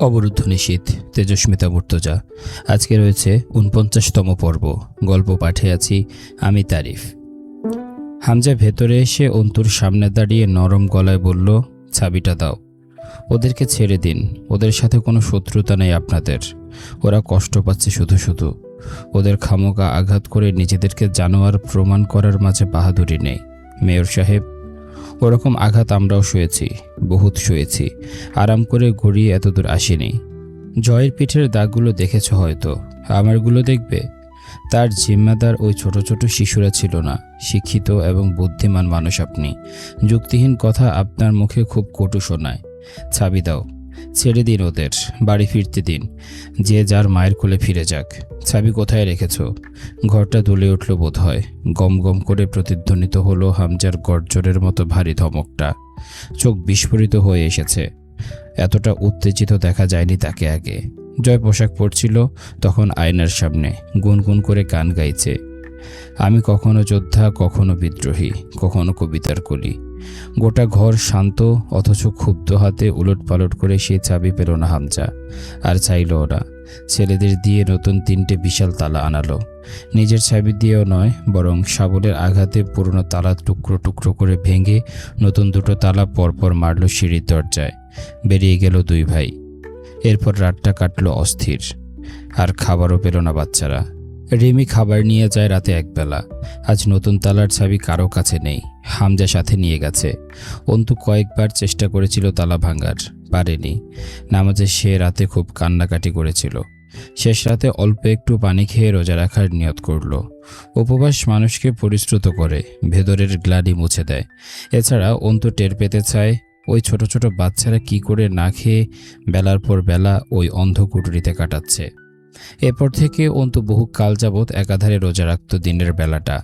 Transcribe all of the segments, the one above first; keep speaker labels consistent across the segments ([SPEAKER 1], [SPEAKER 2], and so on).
[SPEAKER 1] অবরুদ্ধ নিশীত তেজস্মিতা মুর্তজা। আজকে রয়েছে উনপঞ্চাশতম পর্ব। গল্প পাঠে আছি আমি তারিফ। হামজা ভেতরে এসে অন্তুর সামনে দাঁড়িয়ে নরম গলায় বলল চাবিটা দাও। ওদেরকে ছেড়ে দিন। ওদের সাথে কোনো শত্রুতা নেই আপনাদের। ওরা কষ্ট পাচ্ছে শুধু শুধু। ওদের খামোকা আঘাত করে নিজেদেরকে জানোয়ার প্রমাণ করার মাঝে বাহাদুরি নেই। মেয়র সাহেব ওরকম আঘাত আমরাও শুয়েছি, বহুত শুয়েছি। আরাম করে ঘুরিয়ে এতদূর আসেনি। জয়ের পিঠের দাগগুলো দেখেছ হয়তো। আমারগুলো দেখবে? তার জিম্মাদার ওই ছোট ছোট শিশুরা ছিল না, শিক্ষিত এবং বুদ্ধিমান মানুষ আপনি। যুক্তিহীন কথা আপনার মুখে খুব কটু শোনায়। ছাবি দাও। ছেড়ে দিন ওদের, বাড়ি ফিরতে দিন। যে যার মায়ের কোলে ফিরে যাক। ছাবি কোথায় রেখেছ? ঘরটা দুলে উঠল বোধ হয় গম গম করে প্রতিধ্বনিত হলো হামজার গর্জরের মতো ভারী ধমকটা। চোখ বিস্ফোরিত হয়ে এসেছে। এতটা উত্তেজিত দেখা যায়নি তাকে আগে। জয় পোশাক পরছিল, তখন আয়নার সামনে গুনগুন করে গান গাইছে। আমি কখনো যোদ্ধা, কখনো বিদ্রোহী, কখনো কবিতার কলি। গোটা ঘর শান্ত, অথচ ক্ষুব্ধ হাতে উলট পালট করে সে চাবি পেল না হামজা। আর চাইল ওরা। ছেলেদের দিয়ে নতুন তিনটে বিশাল তালা আনালো। নিজের চাবি দিয়েও নয়, বরং শাবলের আঘাতে পুরনো তালা টুকরো টুকরো করে ভেঙে নতুন দুটো তালা পরপর মারল সিঁড়ির দরজায়। বেরিয়ে গেল দুই ভাই। এরপর রাতটা কাটলো অস্থির। আর খাবারও পেল না বাচ্চারা। রিমি খাবার নিয়ে যায় রাতে একবেলা। আজ নতুন তালার চাবি কারও কাছে নেই। হামজা সাথে নিয়ে গেছে। অন্তু কয়েকবার চেষ্টা করেছিল তালা ভাঙার, পারেনি। নামাজে সে রাতে খুব কান্নাকাটি করেছিল। শেষ রাতে অল্প একটু পানি খেয়ে রোজা রাখার নিয়ত করল। উপবাস মানুষকে পরিশ্রুত করে, ভেতরের গ্লাডি মুছে দেয়। এছাড়া অন্তু টের পেতে চায়, ওই ছোট ছোট বাচ্চারা কি করে না খেয়ে বেলার পর বেলা ওই অন্ধকুটুরিতে কাটাচ্ছে। এরপর থেকে অন্তু বহু কাল যাবৎ একাধারে রোজা রাখত দিনের বেলাটা,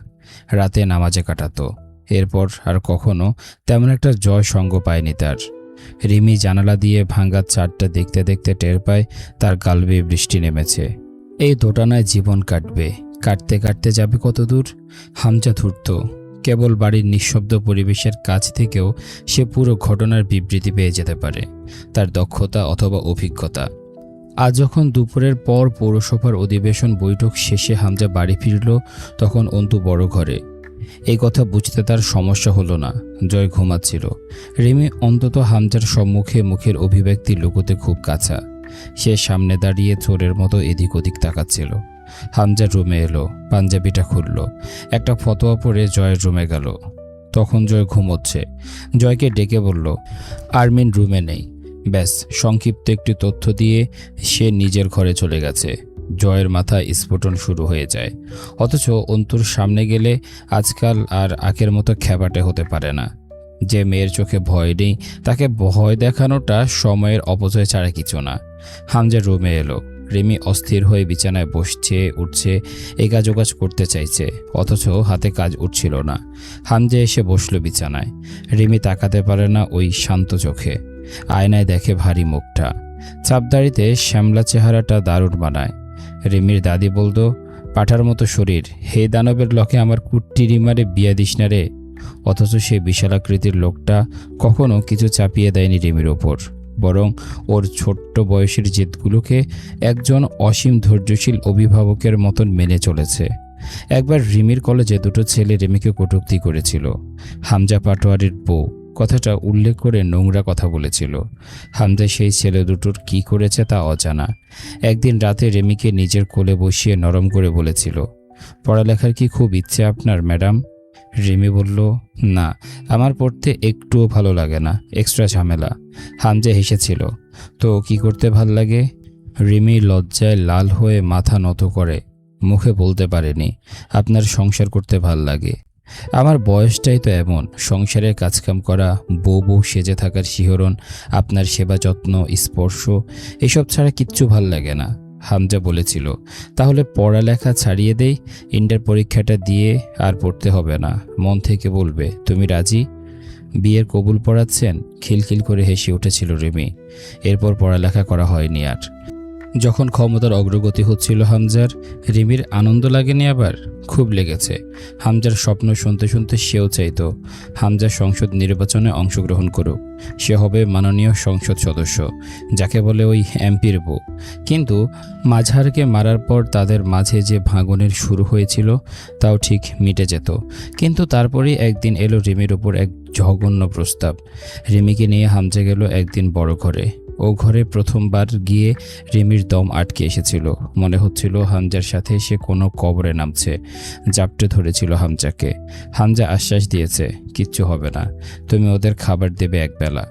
[SPEAKER 1] রাতে নামাজে কাটাতো। এরপর আর কখনো তেমন একটা জয় সঙ্গ পায়নি তার। রিমি জানালা দিয়ে ভাঙ্গা চারটা দেখতে দেখতে টের পায় তার গালবে বৃষ্টি নেমেছে। এই দোটানায় জীবন কাটবে, কাটতে কাটতে যাবে কত দূর? হামজা কেবল বাড়ির নিঃশব্দ পরিবেশের কাছ থেকেও সে পুরো ঘটনার বিবৃতি পেয়ে যেতে পারে। তার দক্ষতা অথবা অভিজ্ঞতা আজ যখন দুপুরের পর পৌরসভার অধিবেশন বৈঠক শেষে হামজা বাড়ি ফিরল, তখন অন্তু বড় ঘরে। এই কথা বুঝতে তার সমস্যা হলো না, জয় ঘুমাচ্ছিল। রিমি অন্তত হামজার সম্মুখে মুখের অভিব্যক্তি লুকোতে খুব কাছা সে সামনে দাঁড়িয়ে চোরের মতো এদিক ওদিক তাকাচ্ছিল। হামজা রুমে এলো, পাঞ্জাবিটা খুলল। একটা ফতোয়া পরে জয়ের রুমে গেল। তখন জয় ঘুমোচ্ছে। জয়কে ডেকে বলল, আর্মিন রুমে নেই। ব্যাস, সংক্ষিপ্ত একটি তথ্য দিয়ে সে নিজের ঘরে চলে গেছে। জয়ের মাথায় স্ফোটন শুরু হয়ে যায়। অথচ অন্তুর সামনে গেলে আজকাল আর আখের মতো খ্যাপাটে হতে পারে না। যে মেয়ের চোখে ভয় নেই, তাকে ভয় দেখানোটা সময়ের অপচয় ছাড়া কিছু না। হামজা রুমে এলো। রিমি অস্থির হয়ে বিছানায় বসছে, উঠছে এগাজোগাজ করতে চাইছে। অথচ হাতে কাজ উঠছিল না। হামজা এসে বসল বিছানায়। রিমি তাকাতে পারে না ওই শান্ত চোখে। আয়নায় দেখে ভারী মুখটা। চাপদাড়িতে শ্যামলা চেহারাটা দারুণ বানায় রিমির দাদি বলতো পাঠার মতো শরীর। হে দানবের লকে আমার কুট্টি রিমারে বিয়া দিস না রে। অথচ সে বিশালাকৃতির লোকটা কখনো কিছু চাপিয়ে দেয়নি রিমির ওপর। বরং ওর ছোট্ট বয়সের জেদগুলোকে একজন অসীম ধৈর্যশীল অভিভাবকের মতন মেনে চলেছে। একবার রিমির কলেজে দুটো ছেলে রিমিকে কটূক্তি করেছিল। হামজা পাটোয়ারির বউ। কথাটা উল্লেখ করে নোংরা কথা বলেছিল। হামজা সেই ছেলে দুটোর কি করেছে তা অজানা। একদিন রাতে রেমিকে নিজের কোলে বসিয়ে নরম করে বলেছিল, পড়ালেখার কি খুব ইচ্ছে আপনার, ম্যাডাম? রিমি বলল, না, আমার পড়তে একটুও ভালো লাগে না, এক্সট্রা ঝামেলা। হামজা হেসেছিল, তো কি করতে ভালো লাগে? রিমি লজ্জায় লাল হয়ে মাথা নত করে, মুখে বলতে পারেনি, আপনার সংসার করতে ভালো লাগে। আমার বয়সটাই তো এমন। সংসারের কাজকাম করা, বউ বউ সেজে থাকার শিহরণ, আপনার সেবা যত্ন, স্পর্শ, এসব ছাড়া কিচ্ছু ভালো লাগে না, হামজা বলেছিল। তাহলে পড়ালেখা ছাড়িয়ে দেই, ইন্টার পরীক্ষাটা দিয়ে আর পড়তে হবে না। মন থেকে বলবে, তুমি রাজি? বিয়ের কবুল পড়াচ্ছেন, খিলখিল করে হেসে উঠেছিল রিমি। এরপর পড়ালেখা করা হয়নি আর। যখন ক্ষমতার অগ্রগতি হচ্ছিল হামজার, রিমির আনন্দ লাগেনি আবার, খুব লেগেছে। হামজার স্বপ্ন শুনতে শুনতে সেও চাইতো, হামজা সংসদ নির্বাচনে অংশগ্রহণ করুক। সে হবে মাননীয় সংসদ সদস্য, যাকে বলে ওই এমপির বউ। কিন্তু মাঝহারকে মারার পর তাদের মাঝে যে ভাঙনের শুরু হয়েছিল, তাও ঠিক মিটে যেত। কিন্তু তারপরেই একদিন এলো রিমির ওপর এক জঘন্য প্রস্তাব। রিমিকে নিয়ে হামজা গেল একদিন বড় ঘরে। ও ঘরে প্রথমবার গিয়ে রিমির দম আটকে এসেছিল। মনে হচ্ছিল হামজার সাথে সে কোনো কবরে নামছে। জাপটে ধরেছিল হামজাকে। হামজা আশ্বাস দিয়েছে, কিচ্ছু হবে না, তুমি ওদের খাবার দেবে একবেলা।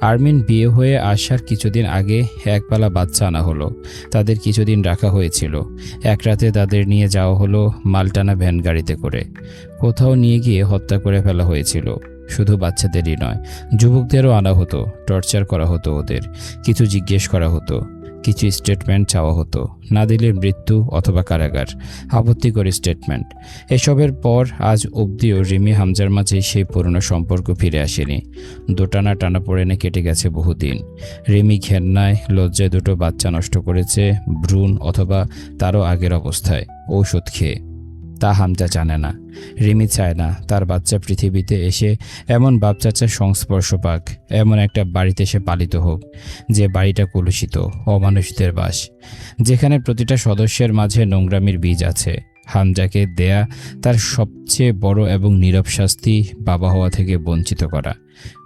[SPEAKER 1] আর্মিন বিয়ে হয়ে আসার কিছুদিন আগে একবেলা বাচ্চা আনা হলো। তাদের কিছুদিন রাখা হয়েছিল। এক রাতে তাদের নিয়ে যাওয়া হলো মালটানা ভ্যান গাড়িতে করে। কোথাও নিয়ে গিয়ে হত্যা করে ফেলা হয়েছিল। শুধু বাচ্চাদেরই নয়, যুবকদেরও আনা হতো, টর্চার করা হতো ওদের, কিছু জিজ্ঞেস করা হতো, কিছু স্টেটমেন্ট চাওয়া হতো, না দিলে মৃত্যু অথবা কারাগার, আপত্তিকর স্টেটমেন্ট এসবের পর আজ অবধিও রিমি হামজার মাঝে সেই পুরনো সম্পর্ক ফিরে আসেনি। দোটানা টানা পড়েনে কেটে গেছে বহুদিন। রিমি ঘেন্নায় লজ্জায় দুটো বাচ্চা নষ্ট করেছে, ভ্রূণ অথবা তারও আগের অবস্থায়, ঔষধ খেয়ে। তা হামজা জানে না। রিমি চায় না তার বাচ্চা পৃথিবীতে এসে এমন বাচ্চাচার সংস্পর্শ পাক, এমন একটা বাড়িতে সে পালিত হোক, যে বাড়িটা কলুষিত, অমানুষদের বাস, যেখানে প্রতিটা সদস্যের মাঝে নোংরামির বীজ আছে। হামজাকে দেয়া তার সবচেয়ে বড় এবং নীরব শাস্তি বাবা হওয়া থেকে বঞ্চিত করা।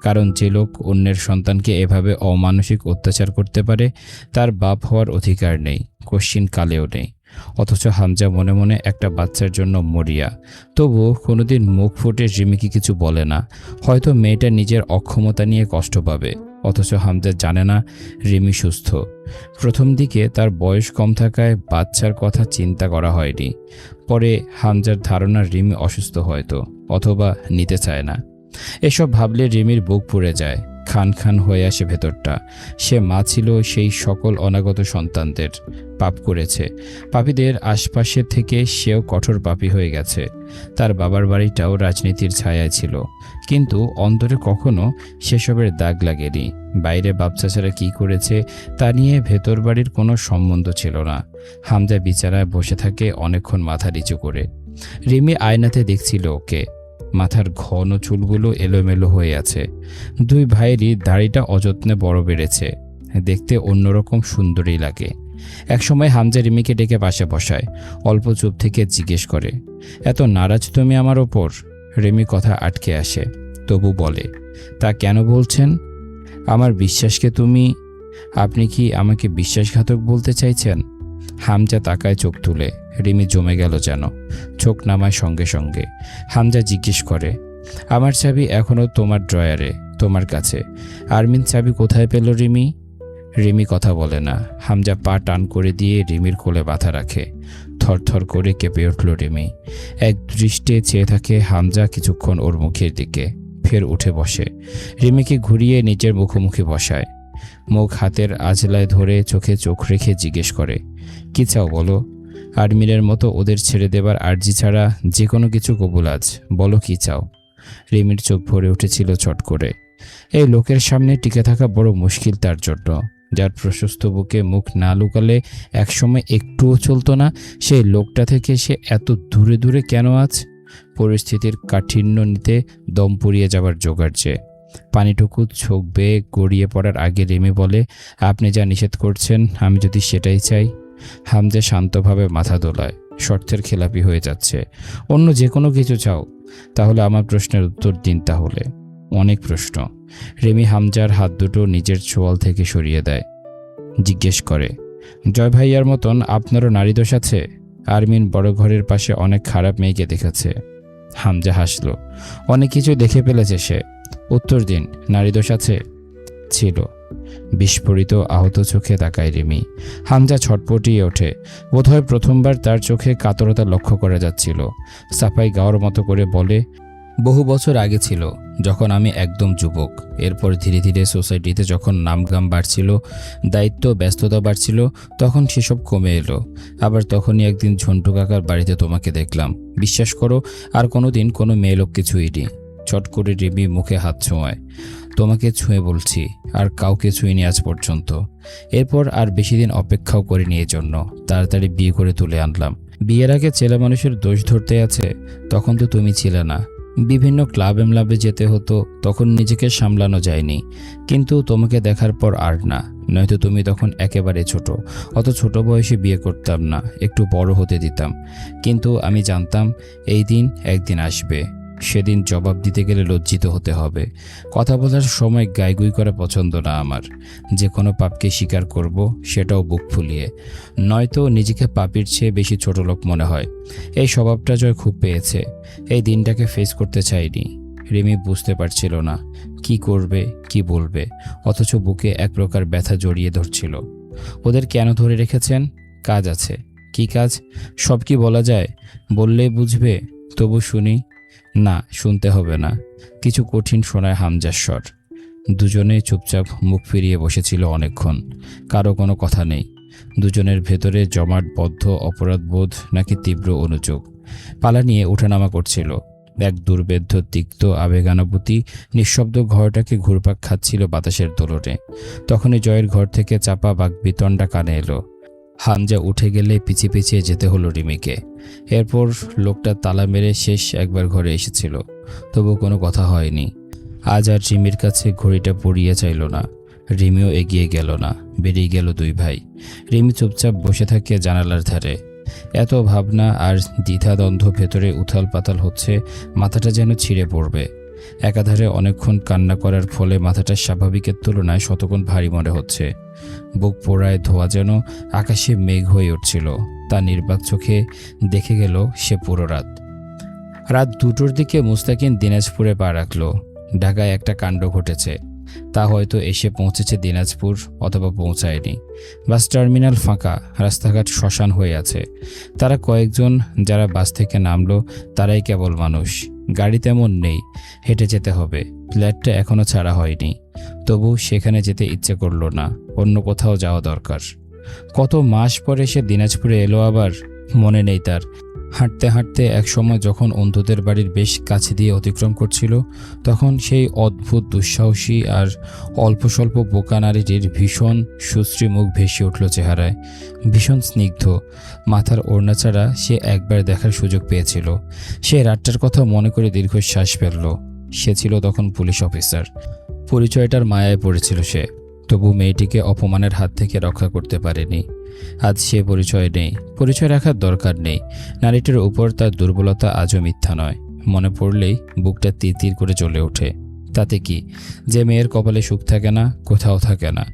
[SPEAKER 1] কারণ যে লোক অন্যের সন্তানকে এভাবে অমানসিক অত্যাচার করতে পারে, তার বাপ হওয়ার অধিকার নেই, কশ্চিন কালেও নেই। অথচ হামজা মনে মনে একটা বাচ্চার জন্য মরিয়া। তবুও কোনোদিন মুখ ফুটে রিমিকে কিছু বলে না। হয়তো মেয়েটা নিজের অক্ষমতা নিয়ে কষ্ট পাবে। অথচ হামজা জানে না রিমি সুস্থ। প্রথম দিকে তার বয়স কম থাকায় বাচ্চার কথা চিন্তা করা হয়নি। পরে হামজার ধারণা রিমি অসুস্থ হয়তো, অথবা নিতে চায় না। এসব ভাবলে রিমির বুক পুড়ে যায়। খান খান হয়ে আসে ভেতরটা। সে মা ছিল সেই সকল অনাগত সন্তানদের পাপ করেছে। পাপীদের আশপাশে থেকে সেও কঠোর পাপী হয়ে গেছে। তার বাবার বাড়িটাও রাজনীতির ছায়ায় ছিল। কিন্তু অন্তরে কখনো সেসবের দাগ লাগেনি। বাইরে বাপচাচারা কি করেছে তা নিয়ে ভেতর বাড়ির কোনো সম্বন্ধ ছিল না। হামজা বিচারায় বসে থাকে অনেকক্ষণ মাথা নিচু করে। রিমি আয়নাতে দেখছিল ওকে। মাথার ঘন চুলগুলো এলোমেলো হয়ে আছে। দুই ভাইয়েরই দাড়িটা অযত্নে বড় বেড়েছে। দেখতে অন্যরকম সুন্দরই লাগে। একসময় হামজা রিমিকে ডেকে পাশে বসায়, অল্প চুপ থেকে জিজ্ঞেস করে, এত নারাজ তুমি আমার ওপর? রিমি কথা আটকে আসে, তবু বলে, তা কেন বলছেন? আমার বিশ্বাসকে তুমি, আপনি কি আমাকে বিশ্বাসঘাতক বলতে চাইছেন? হামজা তাকায় চোখ তুলে। রিমি জমে গেল যেন। চোখ নামায় সঙ্গে সঙ্গে। হামজা জিজ্ঞেস করে, আমার চাবি এখনও তোমার ড্রয়ারে, তোমার কাছে। আরমিন চাবি কোথায় পেল রিমি? রিমি কথা বলে না। হামজা পা টান করে দিয়ে রিমির কোলে বাধা রাখে। থরথর করে কেঁপে উঠল রিমি। এক দৃষ্টে চেয়ে থাকে হামজা কিছুক্ষণ ওর মুখের দিকে। ফের উঠে বসে। রিমিকে ঘুরিয়ে নিজের মুখোমুখি বসায়। মুখ হাতের আজলায় ধরে চোখে চোখ রেখে জিজ্ঞেস করে, কি চাও বলো? আর্মিনের মতো ওদের ছেড়ে দেবার আর্জি ছাড়া যে কোনো কিছু কবুল আজ, বলো কি চাও? রিমির চোখ ভরে উঠেছিল চট করে। এই লোকের সামনে টিকে থাকা বড় মুশকিল তার জন্য। যার প্রশস্ত বুকে মুখ না লুকালে একসময় একটুও চলতো না, সেই লোকটা থেকে সে এত দূরে দূরে কেন আজ? পরিস্থিতির কাঠিন্য নিতে দম পুড়িয়ে যাবার জোগাড় যে পানিটুকু বেয়ে গড়িয়ে পড়ার আগে রেমি বলে, আপনি যা নিষেধ করছেন, আমি যদি সেটাই চাই। হামজা শান্তভাবে মাথা দোলায়। শর্তের খেলাপি হয়ে যাচ্ছে। অন্য যে কোনো কিছু চাও। তাহলে আমার প্রশ্নের উত্তর দিন তাহলে। অনেক প্রশ্ন। রেমি হামজার হাত দুটো নিজের চোয়াল থেকে সরিয়ে দেয়। জিজ্ঞেস করে, জয় ভাইয়ার মতন আপনারও নারী দোষ আছে? আরমিন বড় ঘরের পাশে অনেক খারাপ মেয়েকে দেখেছে। হামজা হাসল। অনেক কিছু দেখে ফেলেছে সে। উত্তর দিন নারী দোষ আছে? ছিল। বিস্ফোরিত আহত চোখে তাকায় রিমি। হামজা ছটপটিয়ে ওঠে। বোধহয় প্রথমবার তার চোখে কাতরতা লক্ষ্য করা যাচ্ছিল। সাফাই গাওয়ার মতো করে বলে বহু বছর আগে ছিল, যখন আমি একদম যুবক। এরপর ধীরে ধীরে সোসাইটিতে যখন নামগাম বাড়ছিল, দায়িত্ব, ব্যস্ততা বাড়ছিল, তখন সেসব কমে এলো। আবার তখনই একদিন ঝন্টু কাকার বাড়িতে তোমাকে দেখলাম। বিশ্বাস করো, আর কোনো দিন কোনো মেয়ে লোককে ছুঁইনি চট করে রিমি মুখে হাত ছোঁয়ায়। তোমাকে ছুঁয়ে বলছি, আর কাউকে ছুঁইনি আজ পর্যন্ত। এরপর আর বেশি দিন অপেক্ষাও করিনি এই জন্য। তাড়াতাড়ি বিয়ে করে তুলে আনলাম। বিয়ের আগে ছেলে মানুষের দোষ ধরতে আছে, তখন তো তুমি ছিলে না। বিভিন্ন ক্লাব এমলাবে যেতে হতো, তখন নিজেকে সামলানো যায়নি। কিন্তু তোমাকে দেখার পর আর না, নয়তো তুমি তখন একেবারে ছোট, অত ছোট বয়সে বিয়ে করতাম না, একটু বড় হতে দিতাম। কিন্তু আমি জানতাম, এই দিন একদিন আসবে। সেদিন জবাব দিতে গেলে লজ্জিত হতে হবে। কথা বলার সময় গাইগুই করা পছন্দ না আমার। যে কোনো পাপকে স্বীকার করব, সেটাও বুক ফুলিয়ে। নয়তো নিজেকে পাপির চেয়ে বেশি ছোট লোক মনে হয়। এই স্বভাবটা জয় খুব পেয়েছে। এই দিনটাকে ফেস করতে চাইনি। রিমি বুঝতে পারছিল না, কি করবে, কি বলবে, অথচ বুকে এক প্রকার ব্যথা জড়িয়ে ধরছিল। ওদের কেন ধরে রেখেছেন? কাজ আছে। কি কাজ? সব কি বলা যায়? বললেই বুঝবে, তবু শুনি। না, শুনতে হবে না। কিছু কঠিন শোনায় হামজার স্বর দুজনেই চুপচাপ মুখ ফিরিয়ে বসেছিল অনেকক্ষণ। কারও কোনো কথা নেই। দুজনের ভেতরে জমাট, বদ্ধ অপরাধবোধ নাকি তীব্র অনুযোগ পালা নিয়ে ওঠানামা করছিল। এক দুর্বেদ্য তিক্ত, আবেগানুভূতি নিঃশব্দ ঘরটাকে ঘুরপাক খাচ্ছিল বাতাসের দোলনে। তখনই জয়ের ঘর থেকে চাপা বাঘ বিতণ্ডা কানে এলো। হামজা উঠে গেলে পিছিয়ে পিছিয়ে যেতে হলো রিমিকে। এরপর লোকটা তালা মেরে শেষ একবার ঘরে এসেছিল, তবু কোনো কথা হয়নি। আজ আর রিমির কাছে ঘড়িটা পড়িয়ে চাইল না। রিমিও এগিয়ে গেল না, বেরিয়ে গেল দুই ভাই। রিমি চুপচাপ বসে থাকে জানালার ধারে। এত ভাবনা আর দ্বিধাদ্বন্দ্ব ভেতরে উথাল পাতাল হচ্ছে, মাথাটা যেন ছিঁড়ে পড়বে। একাধারে অনেকক্ষণ কান্না করার ফলে মাথাটা স্বাভাবিকের তুলনায় শতগুণ ভারী মনে হচ্ছে। বুক পোড়ায় ধোয়া যেন আকাশে মেঘ হয়ে উঠছিল। তা নির্বাক চোখে দেখে গেল সে পুরো রাত। রাত দুটোর দিকে মুস্তাকিন দিনাজপুরে পা রাখল। ঢাকায় একটা কাণ্ড ঘটেছে। তা হয়তো এসে পৌঁছেছে দিনাজপুর অথবা পৌঁছায়নি। বাস টার্মিনাল ফাঁকা, রাস্তাঘাট শ্মশান হয়ে আছে। তারা কয়েকজন যারা বাস থেকে নামলো, তারাই কেবল মানুষ। গাড়ি তেমন নেই, হেঁটে যেতে হবে। ফ্ল্যাটটা এখনও ছাড়া হয়নি। তবু সেখানে যেতে ইচ্ছে করল না, অন্য কোথাও যাওয়া দরকার। কত মাস পরে সে দিনাজপুরে এলো আবার? মনে নেই তার। হাঁটতে হাঁটতে একসময় যখন অন্ধদের বাড়ির বেশ কাছে দিয়ে অতিক্রম করছিল, তখন সেই অদ্ভুত দুঃসাহসী আর অল্প স্বল্প বোকা নারীটির ভীষণ সুশ্রী মুখ ভেসে উঠল চেহারায়। ভীষণ স্নিগ্ধ। মাথার ওড়না ছাড়া সে একবার দেখার সুযোগ পেয়েছিল। সে রাতটার কথা মনে করে দীর্ঘশ্বাস ফেলল। সে ছিল তখন পুলিশ অফিসার। পরিচয়টার মায়ায় পড়েছিল সে। তবু মেয়েটিকে অপমানের হাত থেকে রক্ষা করতে পারেনি। আজ সে পরিচয় নেই। পরিচয় রাখার দরকার নেই। নারীটির উপর তার দুর্বলতা আজও মিথ্যা নয়। মনে পড়লেই বুকটা তির করে চলে ওঠে। তাতে কি? যে মেয়ের কপালে সুখ থাকে না, কোথাও থাকে না।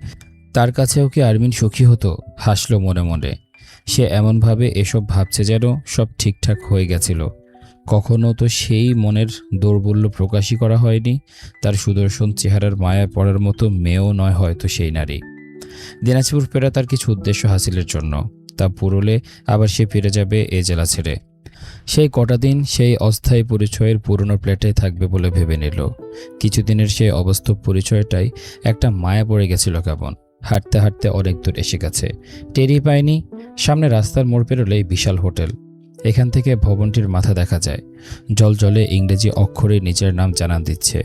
[SPEAKER 1] তার কাছেও কি আরমিন সুখী হতো? হাসলো মনে মনে। সে এমনভাবে এসব ভাবছে যেন সব ঠিকঠাক হয়ে গেছিল। কখনো তো সেই মনের দৌর্বল্য প্রকাশই করা হয়নি। তার সুদর্শন চেহারার মায়া পড়ার মতো মেয়েও নয় হয়তো সেই নারী। দিনাজপুর ফেরা তার কিছু উদ্দেশ্য হাসিলের জন্য। তা পুরলে আবার সে ফিরে যাবে এ জেলা ছেড়ে। সেই কটা দিন সেই অস্থায়ী পরিচয়ের পুরনো প্লেটে থাকবে বলে ভেবে নিল। কিছুদিনের সেই অবাস্তব পরিচয়টাই একটা মায়া পড়ে গেছিল কেমন। হাঁটতে হাঁটতে অনেক দূর এসে গেছে। টেরি পায়নি। সামনে রাস্তার মোড় পেরোলেই বিশাল হোটেল। এখান থেকে ভবনটির মাথা দেখা যায়। জল জলে ইংরেজি অক্ষরে নিজের নাম জানান দিচ্ছে।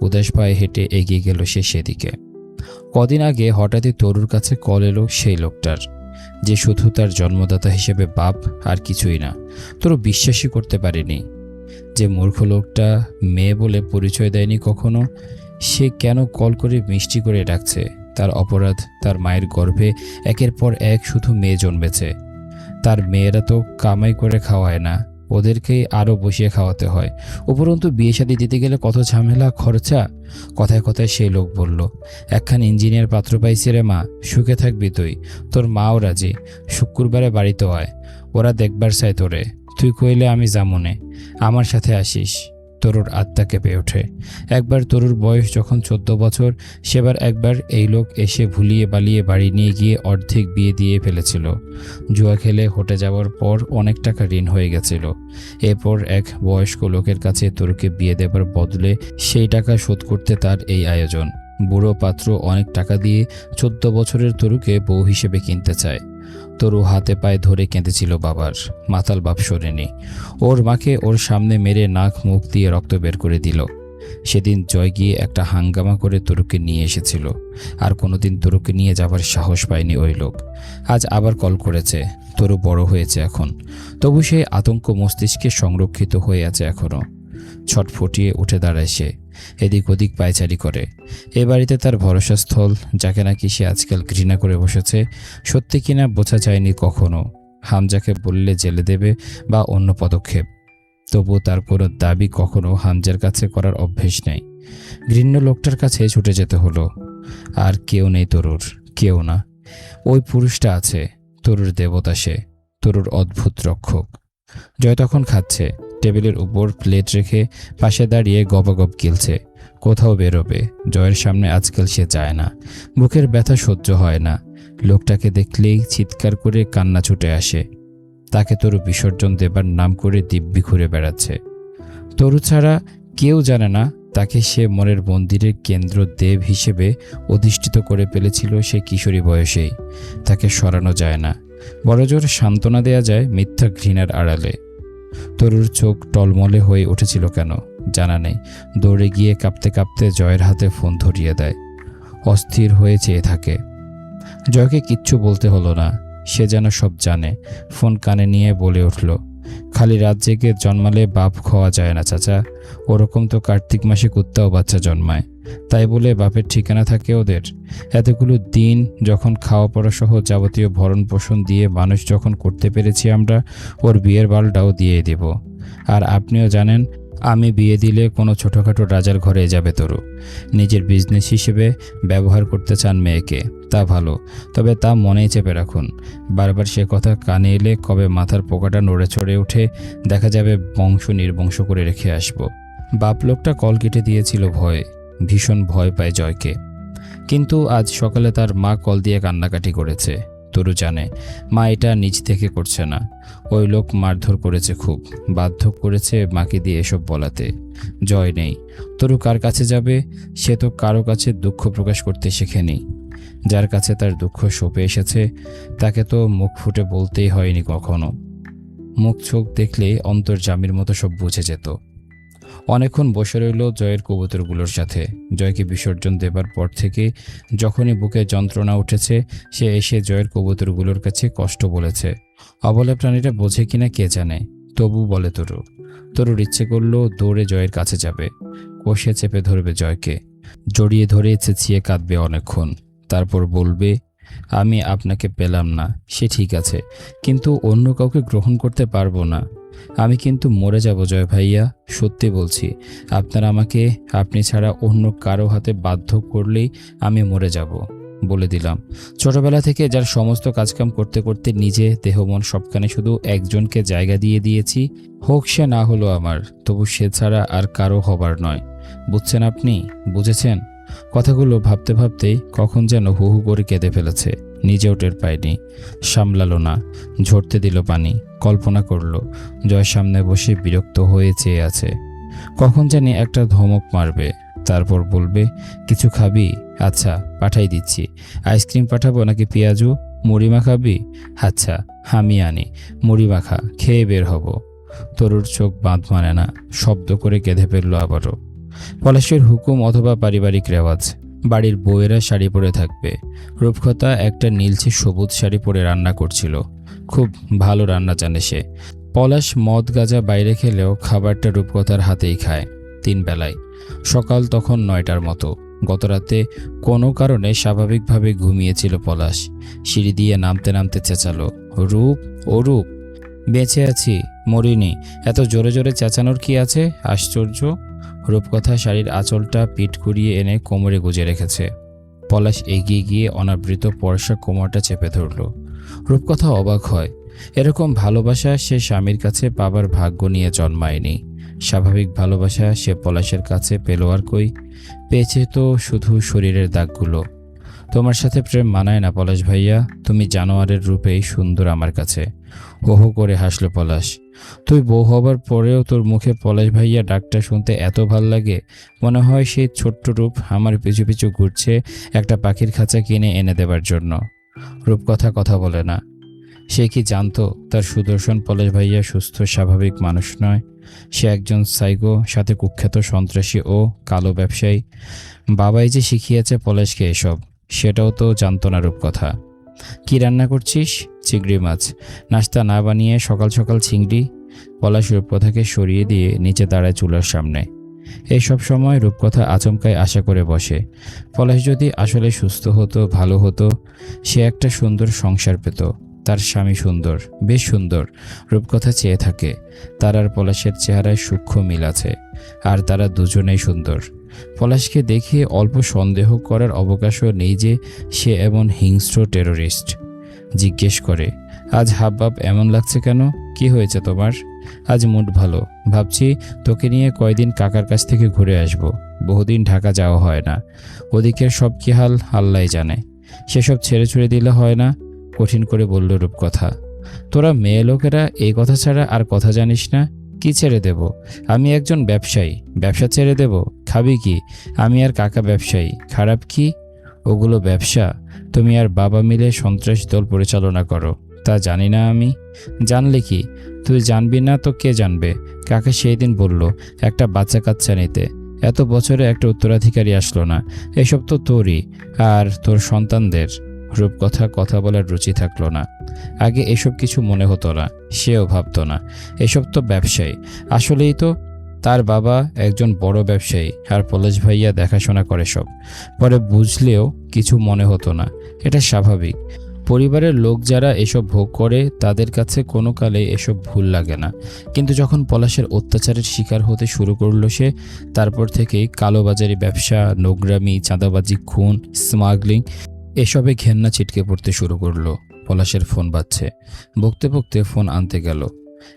[SPEAKER 1] উদাস পায়ে হেঁটে এগিয়ে গেল সে সেদিকে। কদিন আগে হঠাৎই তরুর কাছে কল এলো সেই লোকটার। যে শুধু তার জন্মদাতা হিসেবে বাপ, আর কিছুই না, তরু বিশ্বাসই করতে পারেনি। যে মূর্খ লোকটা মেয়ে বলে পরিচয় দেয়নি কখনো, সে কেন কল করে মিষ্টি করে ডাকছে? তার অপরাধ তার মায়ের গর্ভে একের পর এক শুধু মেয়ে জন্মেছে। তার মেয়েরা তো কামাই করে খাওয়ায় না। ওদেরকেই আরও বসিয়ে খাওয়াতে হয়। উপরন্তু বিয়ে শাদি দিতে গেলে কত ঝামেলা, খরচা? কথায় কথায় সেই লোক বলল, একখান ইঞ্জিনিয়ার পাত্র পাইছি রে মা, সুখে থাকবি তুই। তোর মাও রাজি, শুক্রবারে বাড়িতে হয় ওরা দেখবার চাই তোরে। তুই কইলে আমি জামুনে আমার সাথে আসিস। তরুর আত্মা কেঁপে ওঠে। একবার তরুর বয়স যখন চোদ্দ বছর, সেবার একবার এই লোক এসে ভুলিয়ে বালিয়ে বাড়ি নিয়ে গিয়ে অর্ধেক বিয়ে দিয়ে ফেলেছিল। জুয়া খেলে হটে যাওয়ার পর অনেক টাকা ঋণ হয়ে গেছিল। এরপর এক বয়স্ক লোকের কাছে তরুকে বিয়ে দেবার বদলে সেই টাকা শোধ করতে তার এই আয়োজন। বুড়ো পাত্র অনেক টাকা দিয়ে চোদ্দ বছরের তরুকে বউ হিসেবে কিনতে চায়। তরু হাতে পায়ে ধরে কেঁদেছিল বাবার মাতাল বাপ শোনেনি ওর মাকে ওর সামনে মেরে নাক, মুখ দিয়ে রক্ত বের করে দিল। সেদিন জয় গিয়ে একটা হাঙ্গামা করে তরুকে নিয়ে এসেছিল। আর কোনোদিন তরুকে নিয়ে যাবার সাহস পায়নি ওই লোক। আজ আবার কল করেছে। তরু বড় হয়েছে এখন। তবু সেই আতঙ্ক মস্তিষ্কে সংরক্ষিত হয়ে আছে এখনও ছটফটিয়ে উঠে দাঁড়ায় সে। এদিক ওদিক পায়চারি করে। এ বাড়িতে তার ভরসাস্থল, যাকে নাকি সে আজকাল ঘৃণা করে বসেছে, সত্যি কিনা বোঝা যায়নি কখনো। হামজাকে বললে জেলে দেবে বা অন্য পদক্ষেপ। তবু তার কোনো দাবি কখনো হামজার কাছে করার অভ্যেস নেই। ঘৃণ্য লোকটার কাছে ছুটে যেতে হলো। আর কেউ নেই তরুর, কেউ না। ওই পুরুষটা আছে, তরুর দেবতা সে, তরুর অদ্ভুত রক্ষক। জয় তখন খাচ্ছে। টেবিলের উপর প্লেট রেখে পাশে দাঁড়িয়ে গবাগব গিলছে। কোথাও বেরোবে, জয়ের সামনে আজকাল সে যায় না। বুকের ব্যথা সহ্য হয় না। লোকটাকে দেখলেই চিৎকার করে কান্না ছুটে আসে। তাকে তরু বিসর্জন দেবার নাম করে দিব্যি ঘুরে বেড়াচ্ছে। তরু ছাড়া কেউ জানে না, তাকে সে মনের মন্দিরের কেন্দ্র দেব হিসেবে অধিষ্ঠিত করে ফেলেছিল সে কিশোরী বয়সেই। তাকে সরানো যায় না। বড়জোর সান্ত্বনা দেয়া যায় মিথ্যা ঘৃণার আড়ালে। তরুর চোখ টলমলে হয়ে উঠেছিল কেন, জানা নেই। দৌড়ে গিয়ে কাঁপতে কাঁপতে জয়ের হাতে ফোন ধরিয়ে দেয়। অস্থির হয়ে চেয়ে থাকে। জয়কে কিচ্ছু বলতে হলো না, সে যেন সব জানে। ফোন কানে নিয়ে বলে উঠল, খালি রাত জেগে জন্মালে বাপ খাওয়া যায় না চাচা। ওরকম তো কার্তিক মাসে কুত্তাও বাচ্চা জন্মায়। তাই বলে বাপের ঠিকানা থাকে ওদের। এতগুলো দিন যখন খাওয়া পড়া সহ যাবতীয় ভরণ পোষণ দিয়ে মানুষ যখন করতে পেরেছি আমরা, ওর বিয়ের বালটাও দিয়ে দেব। আর আপনিও জানেন, আমি বিয়ে দিলে কোনো ছোটোখাটো রাজার ঘরে যাবে তরু। নিজের বিজনেস হিসেবে ব্যবহার করতে চান মেয়েকে, তা ভালো। তবে তা মনেই চেপে রাখুন। বারবার সে কথা কানে এলে কবে মাথার পোকাটা নড়ে চড়ে উঠে, দেখা যাবে বংশ নির্বংশ করে রেখে আসব। বাপ লোকটা কল কেটে দিয়েছিল ভয়ে। ভীষণ ভয় পায় জয়কে। কিন্তু আজ সকালে তার মা কল দিয়ে কান্নাকাটি করেছে। তরু জানে, মা এটা নিজ থেকে করছে না। ওই লোক মারধর করেছে খুব, বাধ্য করেছে মাকে দিয়ে এসব বলাতে। জয় নেই। তরু কার কাছে যাবে? সে তো কারও কাছে দুঃখ প্রকাশ করতে শেখেনি। যার কাছে তার দুঃখ সঁপে এসেছে, তাকে তো মুখ ফুটে বলতেই হয়নি কখনো। মুখ চোখ দেখলে অন্তর্জামির মতো সব বুঝে যেত। অনেকক্ষণ বসে রইল জয়ের কবুতরগুলোর সাথে। জয়কে বিসর্জন দেবার পর থেকে যখনই বুকে যন্ত্রণা উঠেছে, সে এসে জয়ের কবুতরগুলোর কাছে কষ্ট বলেছে। অবলা প্রাণীরা বোঝে কিনা কে জানে? তবু বলে তরু। তরুর ইচ্ছে করল দৌড়ে জয়ের কাছে যাবে। কষে চেপে ধরবে জয়কে। জড়িয়ে ধরে চেঁচিয়ে কাঁদবে অনেকক্ষণ। তারপর বলবে আমি আপনাকে পেলাম না, সে ঠিক আছে, কিন্তু অন্য কাউকে গ্রহণ করতে পারব না। আমি কিন্তু মরে যাব জয় ভাইয়া, সত্যি বলছি। আপনারা আমাকে, আপনি ছাড়া অন্য কারও হাতে বাধ্য করলেই আমি মরে যাব, বলে দিলাম। ছোটবেলা থেকে যার সমস্ত কাজকাম করতে করতে নিজে দেহ, মন সবখানে শুধু একজনকে জায়গা দিয়ে দিয়েছি, হোক সে না হলো আমার, তবু সে ছাড়া আর কারও হবার নয়। বুঝছেন আপনি? বুঝেছেন? কথাগুলো ভাবতে ভাবতেই কখন যেন হু হু করে কেঁদে ফেলেছে। নিজেও টের পায়নি। সামলালো না। ঝরতে দিল পানি। কল্পনা করল, জয় সামনে বসে বিরক্ত হয়ে চেয়ে আছে। কখন জানি একটা ধমক মারবে। তারপর বলবে, কিছু খাবি? আচ্ছা পাঠাই দিচ্ছি। আইসক্রিম পাঠাবো নাকি পেঁয়াজু? মুড়ি মাখাবি আচ্ছা আমি আনি। মুড়ি মাখা খেয়ে বের হব। তরুর চোখ বাঁধ মানে না, শব্দ করে কেঁদে ফেলল আবারও। পলাশের হুকুম অথবা পারিবারিক রেওয়াজ। বাড়ির বউয়েরা শাড়ি পরে থাকবে। রূপকথা একটা নীলচে সবুজ শাড়ি পরে রান্না করছিল। খুব ভালো রান্না জানে সে। পলাশ মদ গাজা বাইরে খেলেও খাবারটা রূপকথার হাতেই খায় তিন বেলায়। সকাল তখন নয়টার মতো। গতরাতে কোনো কারণে স্বাভাবিকভাবে ঘুমিয়েছিল পলাশ। সিঁড়ি দিয়ে নামতে নামতে চেঁচালো, রূপ, ও রূপ, বেঁচে আছি, মরিনি, এত জোরে জোরে চেঁচানোর কি আছে? আশ্চর্য। রূপকথা শাড়ির আঁচলটা পিঠ করিয়ে এনে কোমরে গুজে রেখেছে। পলাশ এগিয়ে গিয়ে অনাবৃত পরশা কোমরটা চেপে ধরল। রূপকথা অবাক হয়। এরকম ভালোবাসা সে স্বামীর কাছে পাবার ভাগ্য নিয়ে জন্মায়নি। স্বাভাবিক ভালোবাসা সে পলাশের কাছে পেল আর কই? পেয়েছে তো শুধু শরীরের দাগগুলো। তোমার সাথে প্রেম মানায় না পলাশ ভাইয়া, তুমি জানোয়ারের রূপেই সুন্দর আমার কাছে। হো হো করে হাসলো পলাশ। তুই বউ হবার পরেও তোর মুখে পলাশ ভাইয়া ডাকটা শুনতে এত ভালো লাগে। মনে হয় সেই ছোট্ট রূপ আমার পিছু পিছু ঘুরছে একটা পাখির খাঁচা কিনে এনে দেবার জন্য। রূপকথা কথা বলে না। সে কি জানতো তার সুদর্শন পলাশ ভাইয়া সুস্থ, স্বাভাবিক মানুষ নয়? সে একজন সাইগো, সাথে কুখ্যাত সন্ত্রাসী ও কালো ব্যবসায়ী। বাবাই যে শিখিয়েছে পলাশকে এসব, সেটাও তো জানতো না রূপকথা। কি রান্না করছিস? চিংড়ি মাছ। নাস্তা না বানিয়ে সকাল সকাল চিংড়ি, পলাশ রূপকথাকে সরিয়ে দিয়ে নিচে দাঁড়ায় চুলার সামনে। এই সব সময় রূপকথা আচমকায় আশা করে বসে। পলাশ যদি আসলে সুস্থ হতো, ভালো হতো, সে একটা সুন্দর সংসার পেত। তার স্বামী সুন্দর, বেশ সুন্দর, রূপকথা চেয়ে থাকে। তার আর পলাশের চেহারায় সূক্ষ্ম মিল আছে। আর তারা দুজনেই সুন্দর। পলাশকে দেখে অল্প সন্দেহ করার অবকাশও নেই যে সে এমন হিংস্র টেরোরিস্ট। জিজ্ঞেস করে, আজ হাবভাব এমন লাগছে কেন? কি হয়েছে তোমার? আজ মুড ভালো। ভাবছি তোকে নিয়ে কয়দিন কাকার কাছ থেকে ঘুরে আসব। বহুদিন ঢাকা যাওয়া হয় না। ওদিকের সব কি হাল? আল্লাহ জানে। সেসব ছেড়ে ছুড়ে দিলে হয় না? কঠিন করে বলল রূপকথা। তোরা মেয়ে লোকেরা এই কথা ছাড়া আর কথা জানিস না। কি ছেড়ে দেব? আমি একজন ব্যবসায়ী, ব্যবসা ছেড়ে দেব? খাবি কি? আমি আর কাকা ব্যবসায়ী, খারাপ কি? ওগুলো ব্যবসা। তুমি আর বাবা মিলে সন্ত্রাস দল পরিচালনা করো। তা জানি না আমি। জানলে কি? তুই জানবি না তো কে জানবে? কাকা সেই দিন বলল, একটা বাচ্চা কাচ্চা নিতে। এত বছরে একটা উত্তরাধিকারী আসলো না। এসব তো তোরই, আর তোর সন্তানদের। রূপকথা কথা বলার রুচি থাকল না। আগে এসব কিছু মনে হতো না, সেও ভাবতো না। এসব তো ব্যবসায়ী। আসলেই তো তার বাবা একজন বড় ব্যবসায়ী, আর পলাশ ভাইয়া দেখাশোনা করে সব। পরে বুঝলেও কিছু মনে হতো না। এটা স্বাভাবিক। পরিবারের লোক যারা এসব ভোগ করে, তাদের কাছে কোনো কালে এসব ভুল লাগে না। কিন্তু যখন পলাশের অত্যাচারের শিকার হতে শুরু করল সে, তারপর থেকেই কালোবাজারি ব্যবসা, নোংরামি, চাঁদাবাজি, খুন স্মাগলিং এসবে ঘেন্না ছিটকে পড়তে শুরু করল। পলাশের ফোন বাজছে। বকতে বকতে ফোন আনতে গেল।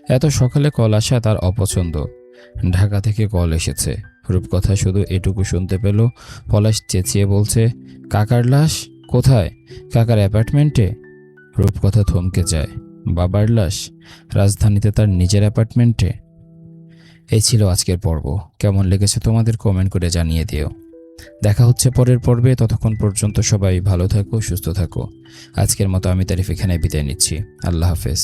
[SPEAKER 1] এত সকালে কল আসা তার অপছন্দ। ঢাকা থেকে কল এসেছে। রূপকথা শুধু এটুকু শুনতে পেল। পলাশ চেঁচিয়ে বলছে, কাকার লাশ? কোথায়? কাকার অ্যাপার্টমেন্টে? রূপকথা থমকে যায়। বাবার লাশ? রাজধানীতে তার নিজের অ্যাপার্টমেন্টে? এই ছিল আজকের পর্ব। কেমন লেগেছে তোমাদের কমেন্ট করে জানিয়ে দিও। দেখা হচ্ছে পরের পর্বে। ততক্ষণ পর্যন্ত সবাই ভালো থাকো, সুস্থ থাকো। আজকের মতো আমি তারিফ এখানে বিদায় নিচ্ছি। আল্লাহ হাফেজ।